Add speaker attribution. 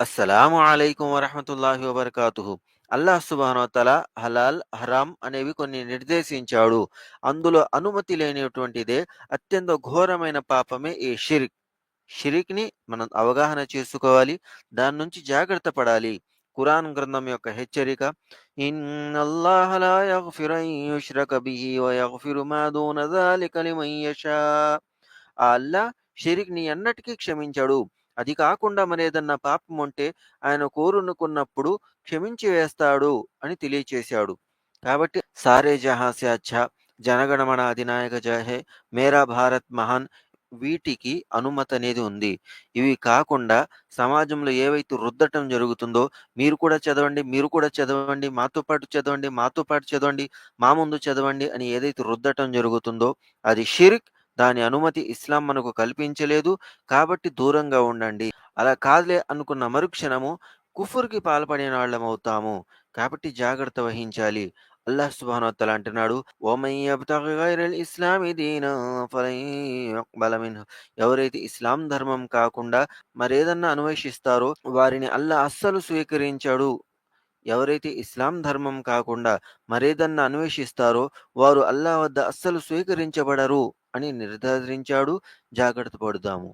Speaker 1: అస్సలాము అలైకుం వరహమతుల్లాహి అల్లాహ అల్లాహ్ సుబానోతల హలాల్ హరామ్ అనేవి కొన్ని నిర్దేశించాడు. అందులో అనుమతి లేనిటువంటిదే అత్యంత ఘోరమైన పాపమే ఈ షిరిక్. షిరిక్ని మనం అవగాహన చేసుకోవాలి దాని నుంచి జాగ్రత్త పడాలి. కురాన్ గ్రంథం యొక్క హెచ్చరిక అల్లా షిరిక్ని ఎన్నటికీ క్షమించాడు. అది కాకుండా మరేదన్నా పాపం ఉంటే ఆయన కోరునుకున్నప్పుడు క్షమించి వేస్తాడు అని తెలియచేశాడు. కాబట్టి సారే జహాం సే జనగణమన అధినాయక జహే మేరా భారత్ మహాన్ వీటికి అనుమతి అనేది ఉంది. ఇవి కాకుండా సమాజంలో ఏవైతే రుద్దటం జరుగుతుందో మీరు కూడా చదవండి మీరు కూడా చదవండి మాతో పాటు చదవండి మాతో పాటు చదవండి మా ముందు చదవండి అని ఏదైతే రుద్దటం జరుగుతుందో అది షిరిక్ దాని అనుమతి ఇస్లాం మనకు కల్పించలేదు. కాబట్టి దూరంగా ఉండండి. అలా కాదులే అనుకున్న మరుక్షణము కుఫుర్కి పాల్పడిన వాళ్ళం అవుతాము. కాబట్టి జాగ్రత్త వహించాలి. అల్లాహ్ సుబానోత్తల అంటున్నాడు ఇస్లామి ఎవరైతే ఇస్లాం ధర్మం కాకుండా మరేదన్నా అన్వేషిస్తారో వారిని అల్లాహ్ అస్సలు స్వీకరించాడు. ఎవరైతే ఇస్లాం ధర్మం కాకుండా మరేదన్నా అన్వేషిస్తారో వారు అల్లా వద్ద అస్సలు స్వీకరించబడరు. అని నిర్ధారించాడు. జాగ్రత్త పడుదాము